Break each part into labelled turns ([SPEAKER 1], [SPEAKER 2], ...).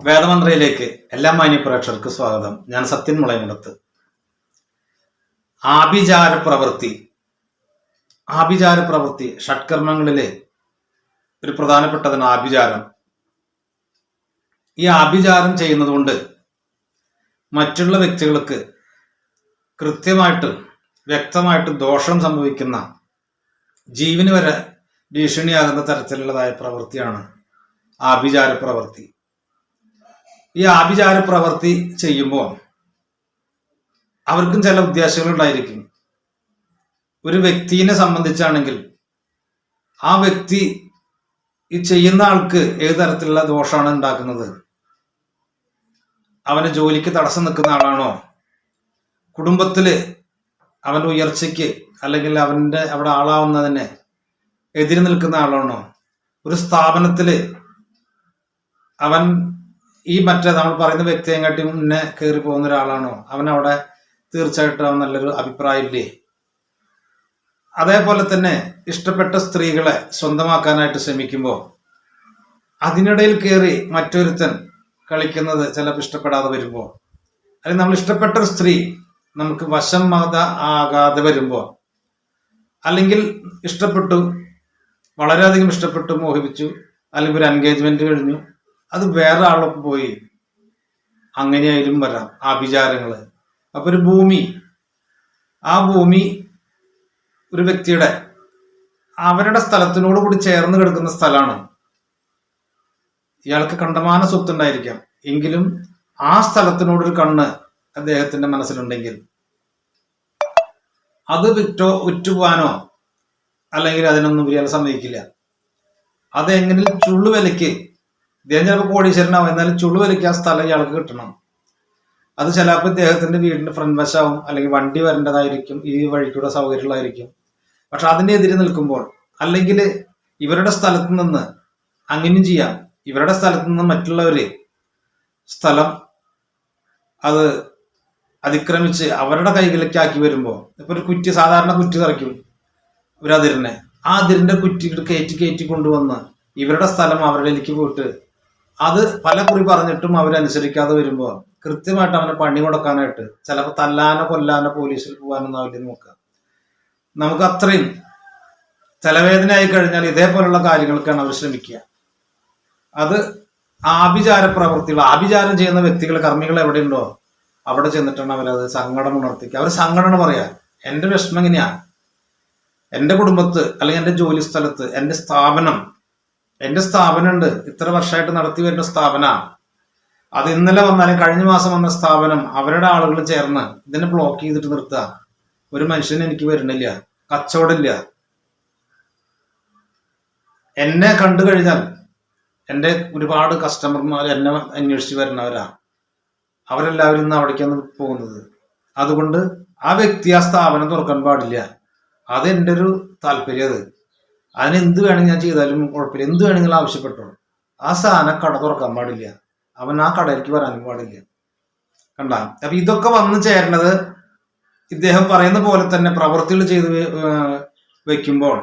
[SPEAKER 1] വേദമന്ത്രയിലേക്ക് എല്ലാ മാന്യ പ്രേക്ഷകർക്ക് സ്വാഗതം. ഞാൻ സത്യൻ മുളയമുടത്ത്. ആഭിചാര പ്രവൃത്തി ആഭിചാര പ്രവൃത്തി ഷഡ്കർമ്മങ്ങളിലെ ഒരു പ്രധാനപ്പെട്ടതാണ് ആഭിചാരം. ഈ ആഭിചാരം ചെയ്യുന്നതുകൊണ്ട് മറ്റുള്ള വ്യക്തികൾക്ക് കൃത്യമായിട്ട് വ്യക്തമായിട്ട് ദോഷം സംഭവിക്കുന്ന ജീവന് വരെ ഭീഷണിയാകുന്ന തരത്തിലുള്ളതായ പ്രവൃത്തിയാണ് ആഭിചാര പ്രവൃത്തി ഈ ആഭിചാര പ്രവൃത്തി ചെയ്യുമ്പോൾ അവർക്കും ചില ഉദ്ദേശങ്ങൾ ഉണ്ടായിരിക്കും. ഒരു വ്യക്തിനെ സംബന്ധിച്ചാണെങ്കിൽ ആ വ്യക്തി ഈ ചെയ്യുന്ന ആൾക്ക് ഏത് തരത്തിലുള്ള ദോഷമാണ് ഉണ്ടാക്കുന്നത്? അവന് ജോലിക്ക് തടസ്സം നിൽക്കുന്ന ആളാണോ? കുടുംബത്തിൽ അവന്റെ ഉയർച്ചയ്ക്ക് അല്ലെങ്കിൽ അവന്റെ അവിടെ ആളാവുന്നതിന് എതിര് നിൽക്കുന്ന ആളാണോ? ഒരു സ്ഥാപനത്തിൽ അവൻ ഈ മറ്റേ നമ്മൾ പറയുന്ന വ്യക്തിയെ കാട്ടി മുന്നേ കയറി പോകുന്ന ഒരാളാണോ? അവൻ അവിടെ തീർച്ചയായിട്ടും അവൻ നല്ലൊരു അഭിപ്രായമില്ലേ? അതേപോലെ തന്നെ ഇഷ്ടപ്പെട്ട സ്ത്രീകളെ സ്വന്തമാക്കാനായിട്ട് ശ്രമിക്കുമ്പോൾ അതിനിടയിൽ കയറി മറ്റൊരുത്തൻ കളിക്കുന്നത് ചിലപ്പോൾ ഇഷ്ടപ്പെടാതെ വരുമ്പോൾ അല്ലെങ്കിൽ നമ്മൾ ഇഷ്ടപ്പെട്ട ഒരു സ്ത്രീ നമുക്ക് വശം മത ആകാതെ വരുമ്പോൾ അല്ലെങ്കിൽ ഇഷ്ടപ്പെട്ടു വളരെയധികം ഇഷ്ടപ്പെട്ടു മോഹിപ്പിച്ചു അല്ലെങ്കിൽ ഒരു എൻഗേജ്മെന്റ് കഴിഞ്ഞു അത് വേറെ ആളൊപ്പം പോയി അങ്ങനെയായാലും വരാം ആ ആഭിചാരങ്ങൾ അപ്പൊ ഒരു ഭൂമി ആ ഭൂമി ഒരു വ്യക്തിയുടെ അവരുടെ സ്ഥലത്തിനോട് കൂടി ചേർന്ന് കിടക്കുന്ന സ്ഥലമാണ്. ഇയാൾക്ക് കണ്ടമാന സ്വത്ത് ഉണ്ടായിരിക്കാം എങ്കിലും ആ സ്ഥലത്തിനോടൊരു കണ്ണ് അദ്ദേഹത്തിന്റെ മനസ്സിലുണ്ടെങ്കിൽ അത് വിറ്റോ വിറ്റുപോകാനോ അല്ലെങ്കിൽ അതിനൊന്നും ഇയാൾ സമ്മതിക്കില്ല. അതെങ്ങനെ ചുള്ളുവിലയ്ക്ക് ഇദ്ദേഹം ചിലപ്പോൾ കോടീശ്വരനാവും. എന്നാലും ചുള്ളുവിലയ്ക്ക് ആ സ്ഥലം ഇയാൾക്ക് കിട്ടണം. അത് ചിലപ്പോൾ ഇദ്ദേഹത്തിന്റെ വീടിന്റെ ഫ്രണ്ട് വശമാവും അല്ലെങ്കിൽ വണ്ടി വരേണ്ടതായിരിക്കും ഈ വഴിക്കൂടെ സൗകര്യമുള്ളതായിരിക്കും. പക്ഷെ അതിന്റെ എതിരെ നിൽക്കുമ്പോൾ അല്ലെങ്കിൽ ഇവരുടെ സ്ഥലത്ത് നിന്ന് അങ്ങനെയും ചെയ്യാം. ഇവരുടെ സ്ഥലത്ത് നിന്ന് മറ്റുള്ളവര് സ്ഥലം അത് അതിക്രമിച്ച് അവരുടെ കൈകളിലേക്കാക്കി വരുമ്പോൾ ഇപ്പൊ ഒരു കുറ്റി സാധാരണ കുറ്റി തറയ്ക്കും ഒരു അതിരിനെ. ആ അതിരിന്റെ കുറ്റി കയറ്റി കയറ്റി കൊണ്ടുവന്ന് ഇവരുടെ സ്ഥലം അവരുടെ പോയിട്ട് അത് പല കുറി പറഞ്ഞിട്ടും അവരനുസരിക്കാതെ വരുമ്പോൾ കൃത്യമായിട്ട് അവനെ പണി കൊടുക്കാനായിട്ട് ചിലപ്പോൾ തല്ലാനോ കൊല്ലാനോ പോലീസിൽ പോകാനൊന്നും ആവില്ല നോക്കുക നമുക്ക് അത്രയും തലവേദന ആയി കഴിഞ്ഞാൽ ഇതേപോലുള്ള കാര്യങ്ങൾക്കാണ് അവർ ശ്രമിക്കുക. അത് ആഭിചാര പ്രവൃത്തികൾ ആഭിചാരം ചെയ്യുന്ന വ്യക്തികൾ കർമ്മികൾ എവിടെയുണ്ടോ അവിടെ ചെന്നിട്ടാണ് അവരത് സങ്കടം ഉണർത്തിക്കുക. അവർ സങ്കടം പറയാ എന്റെ വിഷമം എങ്ങനെയാ? എന്റെ കുടുംബത്ത് അല്ലെങ്കിൽ എന്റെ ജോലി സ്ഥലത്ത് എന്റെ സ്ഥാപനം എന്റെ സ്ഥാപനമുണ്ട്. ഇത്ര വർഷമായിട്ട് നടത്തി വരുന്ന സ്ഥാപന. അത് ഇന്നലെ വന്നാലും കഴിഞ്ഞ മാസം വന്ന സ്ഥാപനം അവരുടെ ആളുകൾ ചേർന്ന് ഇതിനെ ബ്ലോക്ക് ചെയ്തിട്ട് നിർത്തുക ഒരു മനുഷ്യന് എനിക്ക് വരുന്നില്ല. കച്ചവടമില്ല. എന്നെ കണ്ടു കഴിഞ്ഞാൽ എന്റെ ഒരുപാട് കസ്റ്റമർമാർ എന്നെ അന്വേഷിച്ച് വരുന്നവരാ. അവരെല്ലാവരും ഇന്ന് അവിടേക്കാണ് പോകുന്നത്. അതുകൊണ്ട് ആ വ്യക്തി ആ സ്ഥാപനം തുറക്കാൻ പാടില്ല. അത് എന്റെ ഒരു താല്പര്യം അത്. അതിന് എന്ത് വേണമെങ്കിൽ ഞാൻ ചെയ്താലും കുഴപ്പമില്ല. എന്ത് വേണമെങ്കിലും ആവശ്യപ്പെട്ടോളൂ ആ സാധനം കട തുറക്കാൻ പാടില്ല. അവൻ ആ കടയിലേക്ക് വരാനും പാടില്ല. കണ്ട? അപ്പൊ ഇതൊക്കെ വന്നു ചേരണത് ഇദ്ദേഹം പറയുന്ന പോലെ തന്നെ പ്രവൃത്തികൾ ചെയ്ത് വെക്കുമ്പോൾ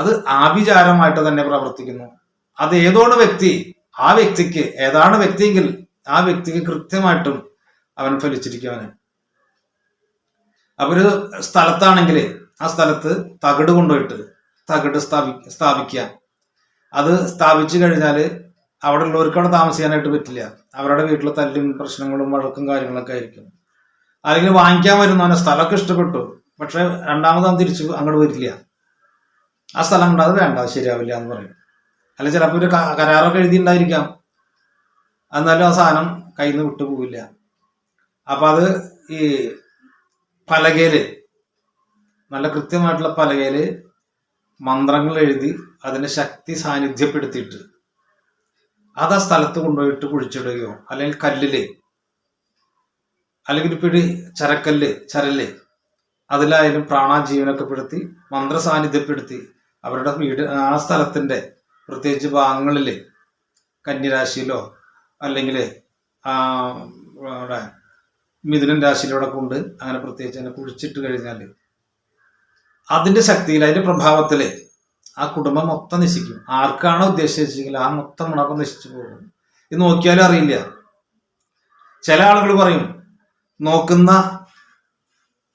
[SPEAKER 1] അത് ആഭിചാരമായിട്ട് തന്നെ പ്രവർത്തിക്കുന്നു. അത് ഏതോട് വ്യക്തി ആ വ്യക്തിക്ക് ഏതാണ് വ്യക്തിയെങ്കിൽ ആ വ്യക്തിക്ക് കൃത്യമായിട്ടും അവൻ ഫലിച്ചിരിക്കും അവന്. അപ്പൊ ഒരു സ്ഥലത്താണെങ്കിൽ ആ സ്ഥലത്ത് തകിട് കൊണ്ടുപോയിട്ട് തകിട് സ്ഥാപി സ്ഥാപിക്കുക. അത് സ്ഥാപിച്ചു കഴിഞ്ഞാൽ അവിടെ ഉള്ളവർക്ക് അവിടെ താമസിക്കാനായിട്ട് പറ്റില്ല. അവരുടെ വീട്ടിലെ തല്ലും പ്രശ്നങ്ങളും വഴക്കും കാര്യങ്ങളൊക്കെ ആയിരിക്കും. അല്ലെങ്കിൽ വാങ്ങിക്കാൻ വരുന്നവനെ സ്ഥലമൊക്കെ ഇഷ്ടപ്പെട്ടു. പക്ഷെ രണ്ടാമതാ തിരിച്ചു അങ്ങോട്ട് വരില്ല. ആ സ്ഥലം കണ്ടാൽ വേണ്ട ശരിയാവില്ല എന്ന് പറയും. അല്ലെങ്കിൽ ചിലപ്പോൾ ഒരു കരാറൊക്കെ എഴുതിയിട്ടുണ്ടായിരിക്കാം. എന്നാലും ആ സാധനം കയ്യിൽ നിന്ന് വിട്ടു പോവില്ല. അപ്പൊ അത് ഈ പലകയിൽ നല്ല കൃത്യമായിട്ടുള്ള പലകയിൽ മന്ത്രങ്ങൾ എഴുതി അതിനെ ശക്തി സാന്നിധ്യപ്പെടുത്തിയിട്ട് അത് ആ സ്ഥലത്ത് കൊണ്ടുപോയിട്ട് കുഴിച്ചിടുകയോ അല്ലെങ്കിൽ കല്ലിൽ അല്ലെങ്കിൽ പിടി ചരക്കല്ല് ചരൽ അതിലായാലും പ്രാണാജീവനൊക്കെ പെടുത്തി മന്ത്ര സാന്നിധ്യപ്പെടുത്തി അവരുടെ വീട് ആ സ്ഥലത്തിന്റെ പ്രത്യേകിച്ച് ഭാഗങ്ങളിൽ കന്യരാശിയിലോ അല്ലെങ്കിൽ മിഥുനൻ രാശിയിലൂടെ കൊണ്ട് അങ്ങനെ പ്രത്യേകിച്ച് അങ്ങനെ കുഴിച്ചിട്ട് കഴിഞ്ഞാൽ അതിന്റെ ശക്തിയിൽ അതിന്റെ പ്രഭാവത്തിൽ ആ കുടുംബം മൊത്തം നശിക്കും. ആർക്കാണോ ഉദ്ദേശിച്ചെങ്കിൽ ആ മൊത്തം ഉണക്കം നശിച്ചു പോകും. ഇത് നോക്കിയാലും അറിയില്ല. ചില ആളുകൾ പറയും നോക്കുന്ന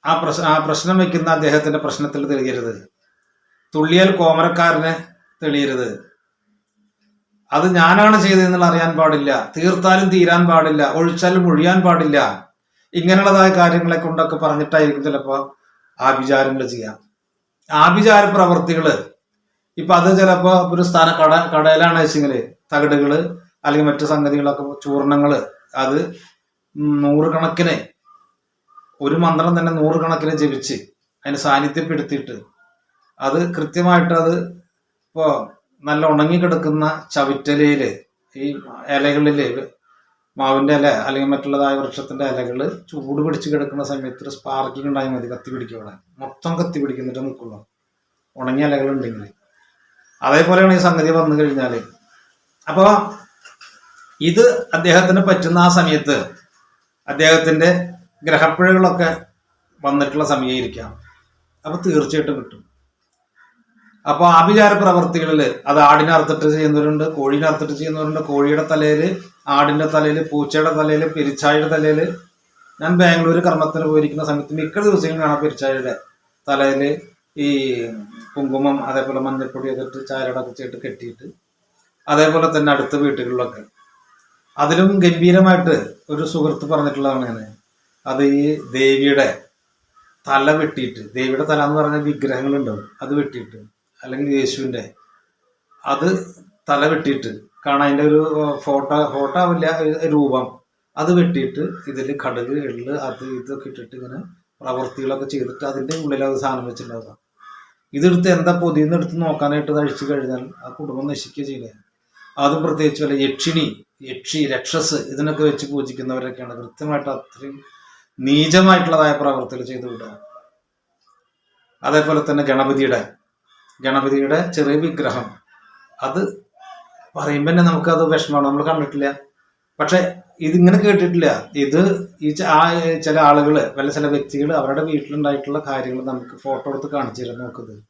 [SPEAKER 1] ആ പ്രശ് ആ പ്രശ്നം വെക്കുന്ന അദ്ദേഹത്തിന്റെ പ്രശ്നത്തിൽ തെളിയരുത്. തുള്ളിയാൽ കോമരക്കാരനെ തെളിയരുത്. അത് ഞാനാണ് ചെയ്തതെന്നുള്ള അറിയാൻ പാടില്ല. തീർത്താലും തീരാൻ പാടില്ല. ഒഴിച്ചാലും ഒഴിയാൻ പാടില്ല. ഇങ്ങനെയുള്ളതായ കാര്യങ്ങളെ കൊണ്ടൊക്കെ പറഞ്ഞിട്ടായിരിക്കും ചിലപ്പോൾ വിചാരങ്ങൾ ചെയ്യാം. ആഭിചാര പ്രവർത്തികൾ ഇപ്പൊ അത് ചിലപ്പോ ഒരു സ്ഥാന കട കടയിലാണ് വെച്ചെങ്കിൽ തകിടുകൾ അല്ലെങ്കിൽ മറ്റു സംഗതികളൊക്കെ ചൂർണങ്ങൾ അത് നൂറുകണക്കിന് ഒരു മന്ത്രം തന്നെ നൂറുകണക്കിന് ജപിച്ച് അതിന് സാന്നിധ്യപ്പെടുത്തിയിട്ട് അത് കൃത്യമായിട്ട് അത് ഇപ്പോ നല്ല ഉണങ്ങി കിടക്കുന്ന ചവിറ്റലയിൽ ഈ ഇലകളിൽ മാവിന്റെ ഇല അല്ലെങ്കിൽ മറ്റുള്ളതായ വൃക്ഷത്തിന്റെ ഇലകൾ ചൂട് പിടിച്ച് കിടക്കുന്ന സമയത്ത് ഒരു സ്പാർക്കിംഗ് ഉണ്ടായാൽ മതി. കത്തി പിടിക്കും അവിടെ. മൊത്തം കത്തി പിടിക്കുന്നിട്ട് നിൽക്കുള്ളൂ. ഉണങ്ങിയ ഇലകളുണ്ടെങ്കിൽ അതേപോലെയാണ് ഈ സംഗതി വന്നു കഴിഞ്ഞാൽ അപ്പോൾ ഇത് അദ്ദേഹത്തിന് പറ്റുന്ന ആ സമയത്ത് അദ്ദേഹത്തിന്റെ ഗ്രഹപ്പിഴകളൊക്കെ വന്നിട്ടുള്ള സമയമായിരിക്കാം. അപ്പോൾ തീർച്ചയായിട്ടും കിട്ടും. അപ്പൊ ആഭിചാര പ്രവർത്തികളിൽ അത് ആടിനെ ചെയ്യുന്നവരുണ്ട് കോഴീനെ ചെയ്യുന്നവരുണ്ട് കോഴിയുടെ തലയിൽ ആടിന്റെ തലയിൽ പൂച്ചയുടെ തലയിൽ പെരിച്ചായുടെ തലയിൽ. ഞാൻ ബാംഗ്ലൂർ കർമ്മത്തിന് പോയിരിക്കുന്ന സമയത്ത് മിക്ക ദിവസങ്ങളും കാണാം പെരിച്ചായുടെ തലയിൽ ഈ കുങ്കുമം അതേപോലെ മഞ്ഞൾപ്പൊടിയൊക്കെ ഇട്ട് ചാരടൊക്കെ ചെയ്തിട്ട് കെട്ടിയിട്ട്. അതേപോലെ തന്നെ അടുത്ത വീട്ടുകളിലൊക്കെ അതിലും ഗംഭീരമായിട്ട് ഒരു സുഹൃത്ത് പറഞ്ഞിട്ടുള്ളതാണ് ഞാൻ അത് ഈ ദേവിയുടെ തല വെട്ടിയിട്ട് ദേവിയുടെ തല എന്ന് പറഞ്ഞ വിഗ്രഹങ്ങളുണ്ടാവും അത് വെട്ടിയിട്ട്. അല്ലെങ്കിൽ യേശുവിന്റെ അത് തല വെട്ടിയിട്ട് കാണാൻ അതിന്റെ ഒരു ഫോട്ടോ ഫോട്ടോ ആവില്ല രൂപം. അത് വെട്ടിയിട്ട് ഇതിൽ കടുക് എള്ള് അത് ഇതൊക്കെ ഇട്ടിട്ട് ഇങ്ങനെ പ്രവൃത്തികളൊക്കെ ചെയ്തിട്ട് അതിന്റെ ഉള്ളിൽ അത് സാധനം വെച്ചിട്ടുണ്ടാവുക. ഇതെടുത്ത് എന്താ പൊതിയെന്ന് എടുത്ത് നോക്കാനായിട്ട് കഴിച്ചു കഴിഞ്ഞാൽ ആ കുടുംബം നശിക്കുക ചെയ്യുന്നത് അതും പ്രത്യേകിച്ച് വല്ല യക്ഷിണി യക്ഷി രക്ഷസ് ഇതിനൊക്കെ വെച്ച് പൂജിക്കുന്നവരൊക്കെയാണ് കൃത്യമായിട്ട് അത്രയും നീചമായിട്ടുള്ളതായ പ്രവൃത്തികൾ ചെയ്തു വിടുക. അതേപോലെ തന്നെ ഗണപതിയുടെ ഗണപതിയുടെ ചെറിയ വിഗ്രഹം. അത് പറയുമ്പോൾ തന്നെ നമുക്കത് വിഷമമാണ്. നമ്മൾ കണ്ടിട്ടില്ല. പക്ഷെ ഇതിങ്ങനെ കേട്ടിട്ടില്ല. ഇത് ഈ ആ ചില ആളുകൾ വല്ല ചില വ്യക്തികൾ അവരുടെ വീട്ടിലുണ്ടായിട്ടുള്ള കാര്യങ്ങൾ നമുക്ക് ഫോട്ടോ എടുത്ത് കാണിച്ചു തരാൻ നോക്കുന്നത്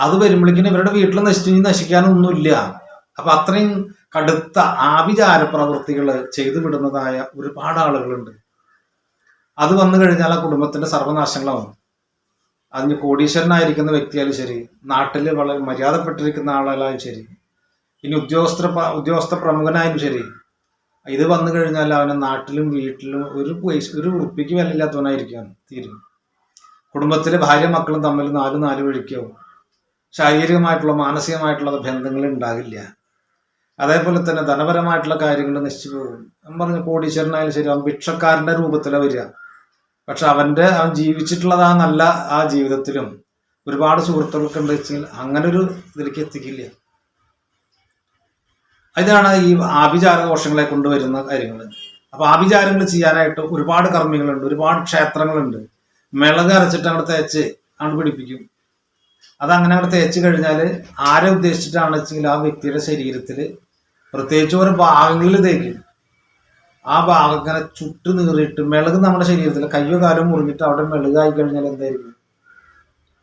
[SPEAKER 1] അത് വരുമ്പോഴേക്കും ഇവരുടെ വീട്ടിൽ നശിച്ചു നശിക്കാനൊന്നുമില്ല. അപ്പൊ അത്രയും കടുത്ത ആഭിചാര പ്രവൃത്തികൾ ചെയ്തു വിടുന്നതായ ഒരുപാട് ആളുകളുണ്ട്. അത് വന്നു കഴിഞ്ഞാൽ ആ കുടുംബത്തിന്റെ സർവനാശങ്ങളാവും. അതിന് കോടീശ്വരനായിരിക്കുന്ന വ്യക്തിയായാലും ശരി നാട്ടിൽ വളരെ മര്യാദപ്പെട്ടിരിക്കുന്ന ആളായാലും ശരി ഇനി ഉദ്യോഗസ്ഥ ഉദ്യോഗസ്ഥ പ്രമുഖനായാലും ശരി ഇത് വന്നു കഴിഞ്ഞാൽ അവനെ നാട്ടിലും വീട്ടിലും ഒരു പൈസ ഒരു ഉറുപ്പിക്ക് വിലയില്ലാത്തവനായിരിക്കും തീരും. കുടുംബത്തിലെ ഭാര്യ മക്കളും തമ്മിൽ നാല് നാല് വഴിക്കാവും ശാരീരികമായിട്ടുള്ള മാനസികമായിട്ടുള്ള ബന്ധങ്ങൾ ഉണ്ടാകില്ല. അതേപോലെ തന്നെ ധനപരമായിട്ടുള്ള കാര്യങ്ങൾ നശിച്ചു പോകും. ഞാൻ പറഞ്ഞു കോടീശ്വരനായാലും ശരി അവൻ ഭിക്ഷക്കാരന്റെ രൂപത്തിലാണ് വരിക. പക്ഷെ അവന്റെ അവൻ ജീവിച്ചിട്ടുള്ളത് ആ ജീവിതത്തിലും. ഒരുപാട് സുഹൃത്തുക്കൾക്ക് ഉണ്ട് വെച്ചാൽ അങ്ങനെ ഒരു ഇതിലേക്ക് എത്തിക്കില്ല. ഇതാണ് ഈ ആഭിചാര ദോഷങ്ങളെ കൊണ്ടുവരുന്ന കാര്യങ്ങൾ. അപ്പൊ ആഭിചാരങ്ങൾ ചെയ്യാനായിട്ട് ഒരുപാട് കർമ്മികളുണ്ട് ഒരുപാട് ക്ഷേത്രങ്ങളുണ്ട്. മിളക് അരച്ചിട്ട് അങ്ങോട്ട് തേച്ച് അങ്ങോട്ട് പിടിപ്പിക്കും. അത് അങ്ങനെ അങ്ങോട്ട് തേച്ച് കഴിഞ്ഞാൽ ആരെ ഉദ്ദേശിച്ചിട്ടാണ് വെച്ചെങ്കിൽ ആ വ്യക്തിയുടെ ശരീരത്തിൽ പ്രത്യേകിച്ച് ഓരോ ഭാഗങ്ങളിൽ തേക്കും. ആ ഭാഗം ഇങ്ങനെ ചുട്ട് നീറിയിട്ട് മിളക് നമ്മുടെ ശരീരത്തിൽ കയ്യോ കാലോ മുറിഞ്ഞിട്ട് അവിടെ മിളകായി കഴിഞ്ഞാൽ എന്തായിരിക്കും?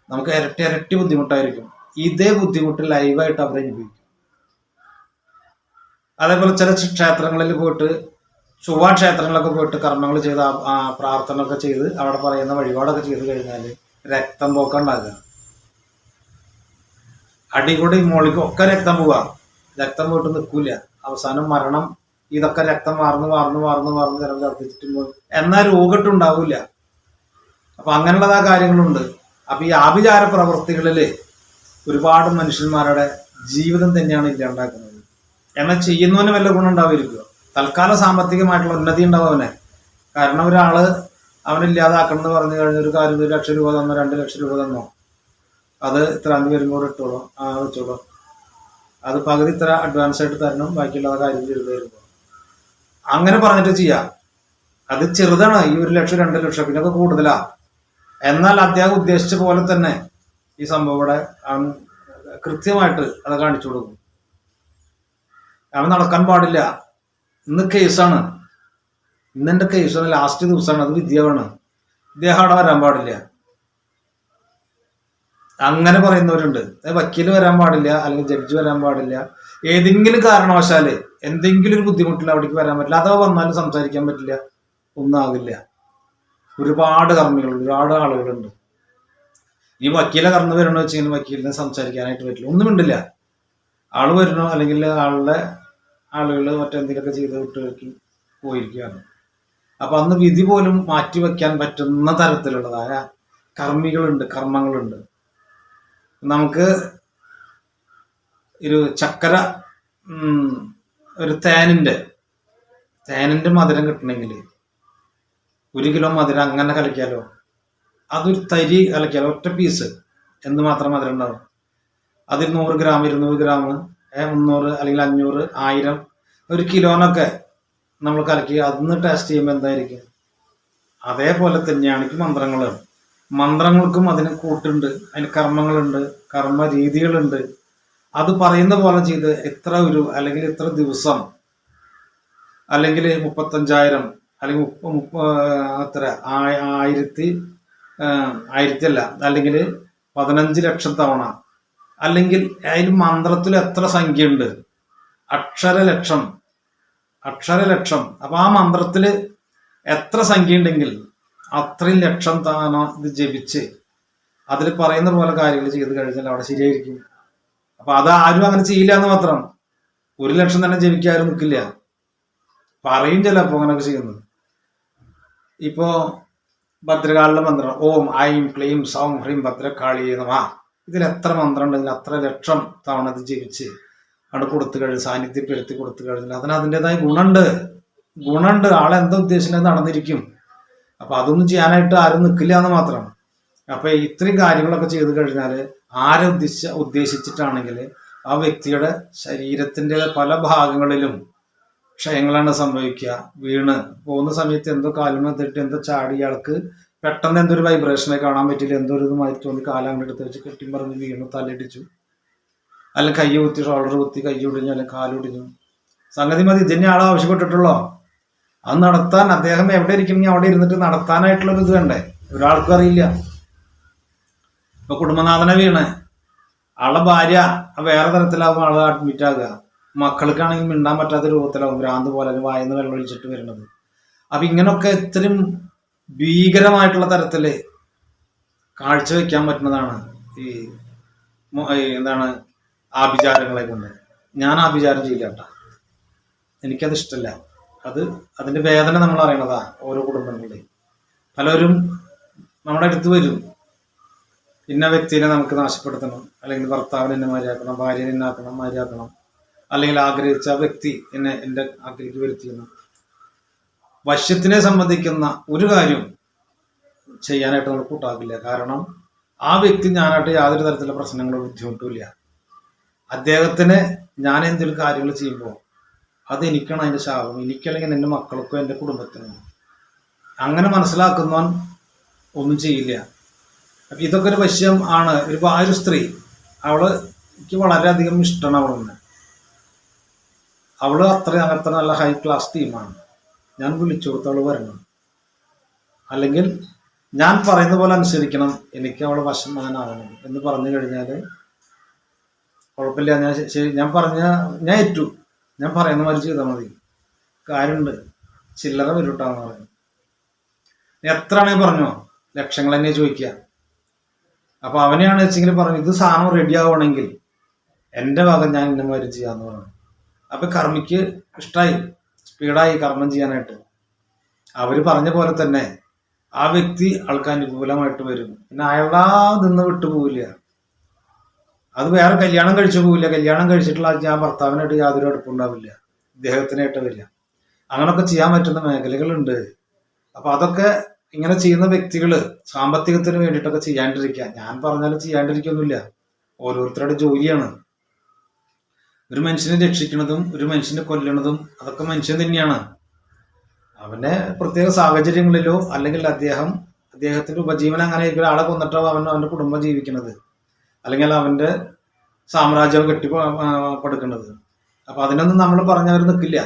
[SPEAKER 1] നമുക്ക് ഇരട്ടി ഇരട്ടി ബുദ്ധിമുട്ടായിരിക്കും. ഇതേ ബുദ്ധിമുട്ട് ലൈവായിട്ട് അവർ അനുഭവിക്കും. അതേപോലെ ചില ക്ഷേത്രങ്ങളിൽ പോയിട്ട് ചൊവ്വാ ക്ഷേത്രങ്ങളിലൊക്കെ പോയിട്ട് കർമ്മങ്ങൾ ചെയ്ത് പ്രാർത്ഥനയൊക്കെ ചെയ്ത് അവിടെ പറയുന്ന വഴിപാടൊക്കെ ചെയ്ത് കഴിഞ്ഞാൽ രക്തം പോക്കം ഉണ്ടാകുക. അടികൂടി മോളിക്കും ഒക്കെ രക്തം പോവാ രക്തം പോയിട്ട് നിൽക്കൂല അവസാനം മരണം ഇതൊക്കെ രക്തം വാർന്ന് വാർന്ന് വാർന്ന് വാർന്ന് ചിലപ്പോൾ ഛർദ്ദിച്ചിട്ടും എന്നാ എന്നാൽ രോഗട്ടുണ്ടാവില്ല അപ്പൊ അങ്ങനെയുള്ളതാ കാര്യങ്ങളുണ്ട്. അപ്പൊ ഈ ആഭിചാര പ്രവൃത്തികളിൽ ഒരുപാട് മനുഷ്യന്മാരുടെ ജീവിതം തന്നെയാണ് ഇല്ലാണ്ടാക്കുന്നത് എന്നാൽ ചെയ്യുന്നവന് വല്ല ഗുണം ഉണ്ടാവുമായിരിക്കുമോ തൽക്കാല സാമ്പത്തികമായിട്ടുള്ള ഉന്നതി ഉണ്ടാവും അവനെ. കാരണം ഒരാൾ അവനില്ലാതാക്കണം എന്ന് പറഞ്ഞു കഴിഞ്ഞ ഒരു കാര്യം ഒരു ലക്ഷം രൂപ തന്നോ രണ്ട് ലക്ഷം രൂപ തന്നോ അത് ഇത്ര അഞ്ച് പേരും കൂടെ ഇട്ടോളൂ ആ വെച്ചോളൂ. അത് പകുതി ഇത്ര അഡ്വാൻസ് ആയിട്ട് തരണം ബാക്കിയുള്ള കാര്യം ചെയ്തു തരുമ്പോൾ. അങ്ങനെ പറഞ്ഞിട്ട് ചെയ്യാം. അത് ചെറുതാണ്. ഈ ഒരു ലക്ഷം രണ്ട് ലക്ഷം പിന്നെ കൂടുതലാ. എന്നാൽ അദ്ദേഹം ഉദ്ദേശിച്ച പോലെ തന്നെ ഈ സംഭവം ഇവിടെ അവൻ കൃത്യമായിട്ട് അത് കാണിച്ചു കൊടുക്കും. അവൻ നടക്കാൻ പാടില്ല. ഇന്ന് കേസാണ്. ഇന്നെന്റെ കേസാണ് ലാസ്റ്റ് ദിവസമാണ്. അത് വിദ്യയാണ് ഇദ്ദേഹം അവിടെ വരാൻ പാടില്ല. അങ്ങനെ പറയുന്നവരുണ്ട്. അത് വക്കീൽ വരാൻ പാടില്ല അല്ലെങ്കിൽ ജഡ്ജ് വരാൻ പാടില്ല. ഏതെങ്കിലും കാരണവശാൽ എന്തെങ്കിലും ഒരു ബുദ്ധിമുട്ടിൽ അവിടേക്ക് വരാൻ പറ്റില്ല. അഥവാ വന്നാലും സംസാരിക്കാൻ പറ്റില്ല ഒന്നും ആകില്ല. ഒരുപാട് കർമ്മികൾ ഒരുപാട് ആളുകളുണ്ട്. ഈ വക്കീലെ കറന്ന് വരണോ വെച്ച് കഴിഞ്ഞാൽ വക്കീലിനെ സംസാരിക്കാനായിട്ട് പറ്റില്ല. ഒന്നും ഉണ്ടില്ല ആൾ വരണോ അല്ലെങ്കിൽ ആളുടെ ആളുകൾ മറ്റെന്തെങ്കിലുമൊക്കെ ചെയ്ത് വിട്ടുകൾക്ക് പോയിരിക്കുകയാണ്. അപ്പൊ അന്ന് വിധി പോലും മാറ്റി മാറ്റിവെക്കാൻ പറ്റുന്ന തരത്തിലുള്ളതായ കർമ്മികളുണ്ട് കർമ്മങ്ങളുണ്ട്. നമുക്ക് ഒരു ചക്കര ഒരു തേനിന്റെ തേനിന്റെ മധുരം കിട്ടണമെങ്കിൽ ഒരു കിലോ മധുരം അങ്ങനെ കലക്കിയാലോ? അതൊരു തരി കലക്കിയാലോ? ഒറ്റ പീസ് എന്ന് മാത്രം മധുരം ഉണ്ടാവും. അതിൽ നൂറ് ഗ്രാം ഇരുന്നൂറ് ഗ്രാം മുന്നൂറ് അല്ലെങ്കിൽ അഞ്ഞൂറ് ആയിരം ഒരു കിലോനൊക്കെ നമ്മൾ കലക്കി അതൊന്ന് ടേസ്റ്റ് ചെയ്യുമ്പോൾ എന്തായിരിക്കും? അതേപോലെ തന്നെയാണ് ഈ മന്ത്രങ്ങൾ മന്ത്രങ്ങൾക്കും അതിന് കൂട്ടുണ്ട്. അതിന് കർമ്മങ്ങളുണ്ട് കർമ്മ രീതികളുണ്ട് അത് പറയുന്ന പോലെ ചെയ്ത് എത്ര ഒരു അല്ലെങ്കിൽ എത്ര ദിവസം അല്ലെങ്കിൽ മുപ്പത്തഞ്ചായിരം അല്ലെങ്കിൽ അത്ര ആയിരത്തി ആയിരത്തി അല്ല അല്ലെങ്കിൽ പതിനഞ്ച് ലക്ഷം തവണ. അല്ലെങ്കിൽ അതിൽ മന്ത്രത്തിൽ എത്ര സംഖ്യയുണ്ട്? അക്ഷരലക്ഷം അക്ഷരലക്ഷം അപ്പൊ ആ മന്ത്രത്തിൽ എത്ര സംഖ്യ ഉണ്ടെങ്കിൽ അത്രയും ലക്ഷം തവണ ഇത് ജപിച്ച് അതിൽ പറയുന്ന പോലെ കാര്യങ്ങൾ ചെയ്ത് കഴിഞ്ഞാൽ അവിടെ ശരിയായിരിക്കും. അപ്പൊ അത് ആരും അങ്ങനെ ചെയ്യില്ല എന്ന് മാത്രം. ഒരു ലക്ഷം തന്നെ ജപിക്കാരും നിൽക്കില്ല പറയും ചിലപ്പോ അങ്ങനെയൊക്കെ ചെയ്യുന്നത്. ഇപ്പോ ഭദ്രകാളിലെ മന്ത്രം ഓം ഐം ക്ലീം സൗം ഹ്രീം ഭദ്രകാളി നമ. ഇതിൽ എത്ര മന്ത്രം ഉണ്ടെങ്കിൽ അത്ര ലക്ഷം തവണ ഇത് ജപിച്ച് അവിടെ കൊടുത്തു കഴിഞ്ഞ് സാന്നിധ്യപ്പെടുത്തി കൊടുത്തു കഴിഞ്ഞാൽ അതിന് അതിന്റെതായ ഗുണമുണ്ട്. ഗുണമുണ്ട്. ആളെന്താ ഉദ്ദേശിക്കുന്നത് നടന്നിരിക്കും. അപ്പൊ അതൊന്നും ചെയ്യാനായിട്ട് ആരും നിൽക്കില്ല എന്ന് മാത്രം. അപ്പൊ ഇത്രയും കാര്യങ്ങളൊക്കെ ചെയ്തു കഴിഞ്ഞാൽ ആരെ ഉദ്ദേശിച്ച ഉദ്ദേശിച്ചിട്ടാണെങ്കിൽ ആ വ്യക്തിയുടെ ശരീരത്തിന്റെ പല ഭാഗങ്ങളിലും ക്ഷയങ്ങളാണ് സംഭവിക്കുക. വീണ് പോകുന്ന സമയത്ത് എന്തോ കാലിന് തെറ്റി എന്തോ ചാടി ഇയാൾക്ക് പെട്ടെന്ന് എന്തോ ഒരു വൈബ്രേഷനെ കാണാൻ പറ്റില്ല എന്തോ ഒരു ഇതുമായി തോന്നി കാലങ്ങനെ എടുത്ത് വെച്ച് കെട്ടിമറിഞ്ഞ് വീണു തലയിടിച്ചു. അല്ലെങ്കിൽ കൈ കുത്തി ഷോൾഡർ കുത്തി കൈ ഒടിഞ്ഞു അല്ലെങ്കിൽ കാലൊടിഞ്ഞു സംഗതി മതി ഇതന്നെ ആൾ ആവശ്യപ്പെട്ടിട്ടുള്ളോ? അത് നടത്താൻ അദ്ദേഹം എവിടെ ഇരിക്കണമെങ്കിൽ അവിടെ ഇരുന്നിട്ട് നടത്താനായിട്ടുള്ളൊരു ഇത് വേണ്ടേ? ഒരാൾക്കും അറിയില്ല. ഇപ്പൊ കുടുംബനാഥനെ വീണ്. ആളുടെ ഭാര്യ വേറെ തരത്തിലാവും ആൾ അഡ്മിറ്റ് ആകുക. മക്കൾക്കാണെങ്കിൽ മിണ്ടാൻ പറ്റാത്ത രൂപത്തിലാവും. ഭ്രാന്ത് പോലെ വായന്ന് വെള്ളം ഒഴിച്ചിട്ട് വരുന്നത്. അപ്പൊ ഇങ്ങനൊക്കെ ഇത്രയും ഭീകരമായിട്ടുള്ള തരത്തിൽ കാഴ്ചവെക്കാൻ പറ്റുന്നതാണ് ഈ എന്താണ് ആഭിചാരങ്ങളെ കൊണ്ട്. ഞാൻ ആഭിചാരം ചെയ്യില്ല കേട്ടാ. എനിക്കത് ഇഷ്ടമല്ല അത് അതിന്റെ വേദന നമ്മൾ അറിയണതാ ഓരോ കുടുംബങ്ങളുടെയും പലരും നമ്മുടെ അടുത്ത് വരും. ഇന്ന വ്യക്തിനെ നമുക്ക് നാശപ്പെടുത്തണം അല്ലെങ്കിൽ ഭർത്താവിനെ എന്നെ മാരിയാക്കണം ഭാര്യനെ എന്നാക്കണം മാരിയാക്കണം അല്ലെങ്കിൽ ആഗ്രഹിച്ച വ്യക്തി എന്നെ എന്റെ ആഗ്രഹിക്ക് വരുത്തിയെന്ന്. വശ്യത്തിനെ സംബന്ധിക്കുന്ന ഒരു കാര്യം ചെയ്യാനായിട്ട് നമ്മൾ കൂട്ടാക്കില്ല കാരണം ആ വ്യക്തി ഞാനായിട്ട് യാതൊരു തരത്തിലുള്ള പ്രശ്നങ്ങളോ ബുദ്ധിമുട്ടുമില്ല അദ്ദേഹത്തിന് ഞാൻ എന്തെങ്കിലും കാര്യങ്ങൾ ചെയ്യുമ്പോൾ അത് എനിക്കാണ് അതിന്റെ ശാപം. എനിക്കല്ലെങ്കിൽ എന്റെ മക്കൾക്കോ എന്റെ കുടുംബത്തിനോ. അങ്ങനെ മനസ്സിലാക്കുന്നവൻ ഒന്നും ചെയ്യില്ല. അപ്പം ഇതൊക്കെ ഒരു വശ്യം ആണ്. ഒരു ആ ഒരു സ്ത്രീ അവൾക്ക് വളരെയധികം ഇഷ്ടമാണ് അവളെന്ന് അവൾ അത്ര അങ്ങനത്തെ നല്ല ഹൈ ക്ലാസ് ടീമാണ് ഞാൻ വിളിച്ചു കൊടുത്ത് അവൾ വരണം അല്ലെങ്കിൽ ഞാൻ പറയുന്ന പോലെ അനുസരിക്കണം. എനിക്ക് അവളെ വശമാനാവണം എന്ന് പറഞ്ഞു കഴിഞ്ഞാൽ കുഴപ്പമില്ല. ഞാൻ ശരി ഞാൻ പറഞ്ഞ ഞാൻ ഏറ്റു. ഞാൻ പറയുന്ന മാതിരി ചെയ്താൽ മതി. കാര്യമുണ്ട്. ചില്ലറ വരൂട്ടാന്ന് പറയുന്നത് എത്ര ആണെങ്കിൽ പറഞ്ഞോ? ലക്ഷങ്ങൾ തന്നെ ചോദിക്കുക അപ്പൊ അവനെയാണ് വെച്ചെങ്കിൽ പറഞ്ഞു ഇത് സാധനം റെഡി ആവണമെങ്കിൽ എന്റെ ഭാഗം ഞാൻ ഇന്ന മാതിരി ചെയ്യാന്ന് പറഞ്ഞു. അപ്പൊ കർമ്മിക്ക് ഇഷ്ടമായി സ്പീഡായി കർമ്മം ചെയ്യാനായിട്ട്. അവർ പറഞ്ഞ പോലെ തന്നെ ആ വ്യക്തി ആൾക്ക് അനുകൂലമായിട്ട് വരും. പിന്നെ അയാളാ നിന്ന് വിട്ടുപോവില്ല. അത് വേറെ കല്യാണം കഴിച്ചു പോവില്ല. കല്യാണം കഴിച്ചിട്ടുള്ള ഞാൻ ഭർത്താവിനായിട്ട് യാതൊരു അടുപ്പുണ്ടാവില്ല ഇദ്ദേഹത്തിനായിട്ട് വരിക. അങ്ങനൊക്കെ ചെയ്യാൻ പറ്റുന്ന മേഖലകളുണ്ട്. അപ്പൊ അതൊക്കെ ഇങ്ങനെ ചെയ്യുന്ന വ്യക്തികൾ സാമ്പത്തികത്തിന് വേണ്ടിയിട്ടൊക്കെ ചെയ്യാണ്ടിരിക്കുക. ഞാൻ പറഞ്ഞാലും ചെയ്യാണ്ടിരിക്കൊന്നുമില്ല. ഓരോരുത്തരുടെ ജോലിയാണ്. ഒരു മനുഷ്യനെ രക്ഷിക്കുന്നതും ഒരു മനുഷ്യനെ കൊല്ലണതും അതൊക്കെ മനുഷ്യൻ തന്നെയാണ്. അവനെ പ്രത്യേക സാഹചര്യങ്ങളിലോ അല്ലെങ്കിൽ അദ്ദേഹം അദ്ദേഹത്തിന്റെ ഉപജീവനം അങ്ങനെ. ഒരാളെ കൊന്നിട്ടോ അവൻ അവന്റെ കുടുംബം ജീവിക്കുന്നത്. അല്ലെങ്കിൽ അവന്റെ സാമ്രാജ്യം കെട്ടി പടുക്കുന്നത്. അപ്പൊ അതിനൊന്നും നമ്മൾ പറഞ്ഞവർ നിൽക്കില്ല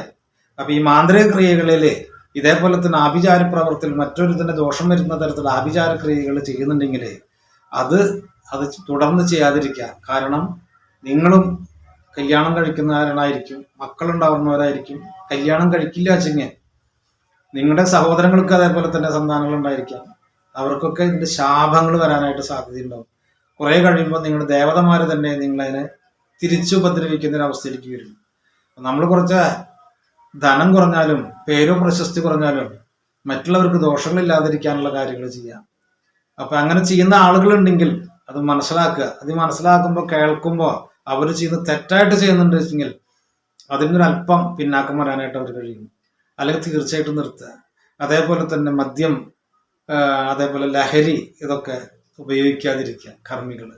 [SPEAKER 1] അപ്പൊ ഈ മാന്ത്രിക ക്രിയകളിൽ ഇതേപോലെ തന്നെ ആഭിചാര പ്രവർത്തിയിൽ മറ്റൊരു തന്നെ ദോഷം വരുന്ന തരത്തിൽ ആഭിചാര ക്രിയകൾ ചെയ്യുന്നുണ്ടെങ്കിൽ അത് അത് തുടർന്ന് ചെയ്യാതിരിക്കുക കാരണം നിങ്ങളും കല്യാണം കഴിക്കുന്നവരായിരിക്കും മക്കളുണ്ടാവുന്നവരായിരിക്കും കല്യാണം കഴിക്കില്ല വെച്ചെങ്കിൽ നിങ്ങളുടെ സഹോദരങ്ങൾക്ക് അതേപോലെ തന്നെ സന്താനങ്ങൾ ഉണ്ടായിരിക്കാം അവർക്കൊക്കെ ഇതിന്റെ ശാപങ്ങൾ വരാനായിട്ട് സാധ്യതയുണ്ടാവും. കുറെ കഴിയുമ്പോൾ നിങ്ങളുടെ ദേവതമാര് തന്നെ നിങ്ങളതിനെ തിരിച്ചുപദ്രവിക്കുന്ന അവസ്ഥയിലേക്ക് വരും നമ്മൾ കുറച്ച് ധനം കുറഞ്ഞാലും പേരോ പ്രശസ്തി കുറഞ്ഞാലും മറ്റുള്ളവർക്ക് ദോഷങ്ങളില്ലാതിരിക്കാനുള്ള കാര്യങ്ങൾ ചെയ്യാം. അപ്പൊ അങ്ങനെ ചെയ്യുന്ന ആളുകളുണ്ടെങ്കിൽ അത് മനസ്സിലാക്കുക. അത് മനസ്സിലാക്കുമ്പോൾ കേൾക്കുമ്പോൾ അവർ ചെയ്യുന്ന തെറ്റായിട്ട് ചെയ്യുന്നുണ്ട് വെച്ചെങ്കിൽ അതിനൊരു അല്പം പിന്നാക്കം വരാനായിട്ട് അവർ കഴിയും. അല്ലെങ്കിൽ തീർച്ചയായിട്ടും നിർത്തുക. അതേപോലെ തന്നെ മദ്യം അതേപോലെ ലഹരി ഇതൊക്കെ ഉപയോഗിക്കാതിരിക്കുക കർമ്മികൾ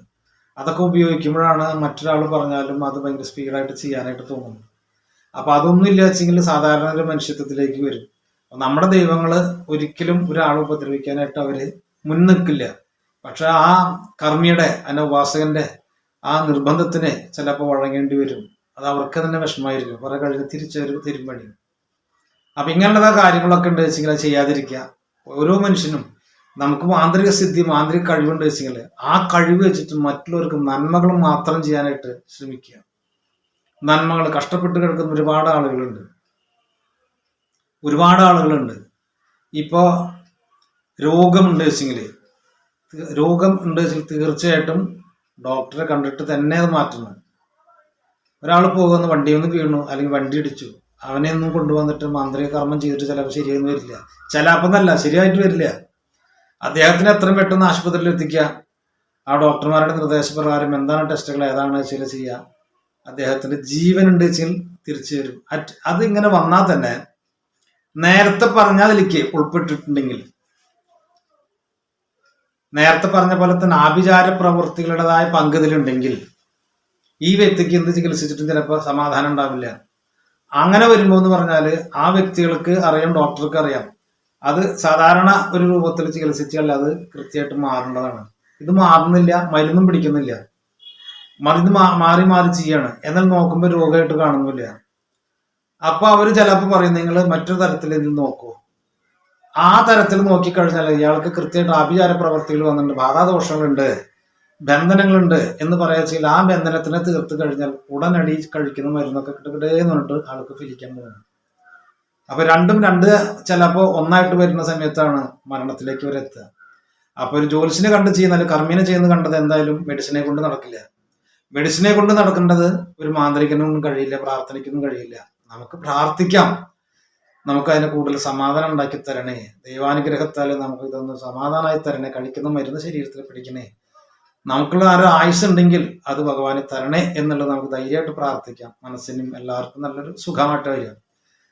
[SPEAKER 1] അതൊക്കെ ഉപയോഗിക്കുമ്പോഴാണ് മറ്റൊരാൾ പറഞ്ഞാലും അത് ഭയങ്കര സ്പീഡായിട്ട് ചെയ്യാനായിട്ട് തോന്നുന്നത്. അപ്പൊ അതൊന്നും ഇല്ല വെച്ചെങ്കിൽ സാധാരണ ഒരു മനുഷ്യത്വത്തിലേക്ക് വരും. നമ്മുടെ ദൈവങ്ങൾ ഒരിക്കലും ഒരാളെ ഉപദ്രവിക്കാനായിട്ട് അവർ മുൻനിൽക്കില്ല പക്ഷെ ആ കർമ്മിയുടെ അതിന്റെ ഉപാസകന്റെ ആ നിർബന്ധത്തിന് ചിലപ്പോൾ വഴങ്ങേണ്ടി വരും. അത് അവർക്ക് തന്നെ വിഷമമായിരിക്കും. കുറെ കഴിഞ്ഞ് തിരിച്ചൊരു തിരുമ്പണി. അപ്പൊ ഇങ്ങനെയുള്ള കാര്യങ്ങളൊക്കെ ഉണ്ട് വെച്ചെങ്കിൽ ചെയ്യാതിരിക്കുക. ഓരോ മനുഷ്യനും നമുക്ക് മാന്ത്രിക സിദ്ധി മാന്ത്രിക കഴിവുണ്ട് വെച്ചെങ്കിൽ ആ കഴിവ് വെച്ചിട്ട് മറ്റുള്ളവർക്ക് നന്മകൾ മാത്രം ചെയ്യാനായിട്ട് ശ്രമിക്കുക. നന്മകൾ കഷ്ടപ്പെട്ട് കിടക്കുന്ന ഒരുപാട് ആളുകളുണ്ട്. ഒരുപാട് ആളുകളുണ്ട്. ഇപ്പോ രോഗമുണ്ട് വെച്ചെങ്കിൽ രോഗം ഉണ്ട് വെച്ചെങ്കിൽ തീർച്ചയായിട്ടും ഡോക്ടറെ കണ്ടിട്ട് തന്നെ അത് മാറ്റണം. ഒരാൾ പോകുന്ന വണ്ടി ഒന്ന് വീണു അല്ലെങ്കിൽ വണ്ടി ഇടിച്ചു അവനെ ഒന്നും കൊണ്ടുവന്നിട്ട് മാന്ത്രിക കർമ്മം ചെയ്തിട്ട് ചിലപ്പോൾ ശരിയൊന്നും വരില്ല. ചിലപ്പോൾ എന്നല്ല ശരിയായിട്ട് വരില്ല. അദ്ദേഹത്തിന് എത്രയും പെട്ടെന്ന് ആശുപത്രിയിൽ എത്തിക്കുക. ആ ഡോക്ടർമാരുടെ നിർദ്ദേശപ്രകാരം എന്താണ് ടെസ്റ്റുകൾ ഏതാണ് ചില ചെയ്യുക അദ്ദേഹത്തിന്റെ ജീവൻ ഉണ്ട് വെച്ചാൽ തിരിച്ചു വരും. അറ്റ് അത് ഇങ്ങനെ വന്നാൽ തന്നെ നേരത്തെ പറഞ്ഞ അതിലേക്ക് ഉൾപ്പെട്ടിട്ടുണ്ടെങ്കിൽ നേരത്തെ പറഞ്ഞ പോലെ തന്നെ ആഭിചാര പ്രവൃത്തികളുടേതായ പങ്ക് ഇതിലുണ്ടെങ്കിൽ ഈ വ്യക്തിക്ക് എന്ത് ചികിത്സിച്ചിട്ടും ചിലപ്പോൾ സമാധാനം ഉണ്ടാവില്ല. അങ്ങനെ വരുമ്പോൾ എന്ന് പറഞ്ഞാൽ ആ വ്യക്തികൾക്ക് അറിയാം ഡോക്ടർക്ക് അറിയാം. അത് സാധാരണ ഒരു രൂപത്തിൽ ചികിത്സിച്ചാൽ അത് കൃത്യമായിട്ട് മാറേണ്ടതാണ്. ഇത് മാറുന്നില്ല മരുന്നും പിടിക്കുന്നില്ല. മരുന്ന് മാറി മാറി ചെയ്യാണ്. എന്നാൽ നോക്കുമ്പോൾ രോഗമായിട്ട് കാണുന്നില്ല. അപ്പൊ അവർ ചിലപ്പോൾ പറയും നിങ്ങൾ മറ്റൊരു തരത്തിൽ ഇതിൽ നോക്കൂ. ആ തരത്തിൽ നോക്കിക്കഴിഞ്ഞാൽ ഇയാൾക്ക് കൃത്യമായിട്ട് ആഭിചാര പ്രവർത്തികൾ വന്നിട്ടുണ്ട് ബാധാദോഷങ്ങളുണ്ട് ബന്ധനങ്ങളുണ്ട് എന്ന് പറയാച്ചാൽ ആ ബന്ധനത്തിനെ തീർത്ത് കഴിഞ്ഞാൽ ഉടനടി കഴിക്കുന്ന മരുന്നൊക്കെ കിട്ടുകിട്ടേ എന്ന് പറഞ്ഞിട്ട് ആൾക്ക് ഫിലിക്കാൻ പോകുന്നത് അപ്പൊ രണ്ടും രണ്ട് ചിലപ്പോ ഒന്നായിട്ട് വരുന്ന സമയത്താണ് മരണത്തിലേക്ക് വരെ എത്തുക. അപ്പൊ ഒരു ജോലിസിനെ കണ്ട് ചെയ്യുന്ന കർമ്മീനെ ചെയ്യുന്ന കണ്ടത് എന്തായാലും മെഡിസിനെ കൊണ്ട് നടക്കില്ല. മെഡിസിനെ കൊണ്ട് നടക്കേണ്ടത് ഒരു മാന്ത്രികനൊന്നും കഴിയില്ല പ്രാർത്ഥനയ്ക്കൊന്നും കഴിയില്ല. നമുക്ക് പ്രാർത്ഥിക്കാം. നമുക്ക് അതിന് കൂടുതൽ സമാധാനം ഉണ്ടാക്കി തരണേ. ദൈവാനുഗ്രഹത്താൽ നമുക്ക് ഇതൊന്ന് സമാധാനമായി തരണേ. കഴിക്കുന്ന മരുന്ന് ശരീരത്തിൽ പിടിക്കണേ. നമുക്കുള്ള ആ ഒരു ആയുസ് ഉണ്ടെങ്കിൽ അത് ഭഗവാനെ തരണേ എന്നുള്ളത് നമുക്ക് ധൈര്യമായിട്ട് പ്രാർത്ഥിക്കാം. മനസ്സിനും എല്ലാവർക്കും നല്ലൊരു സുഖമായിട്ട് വരിക.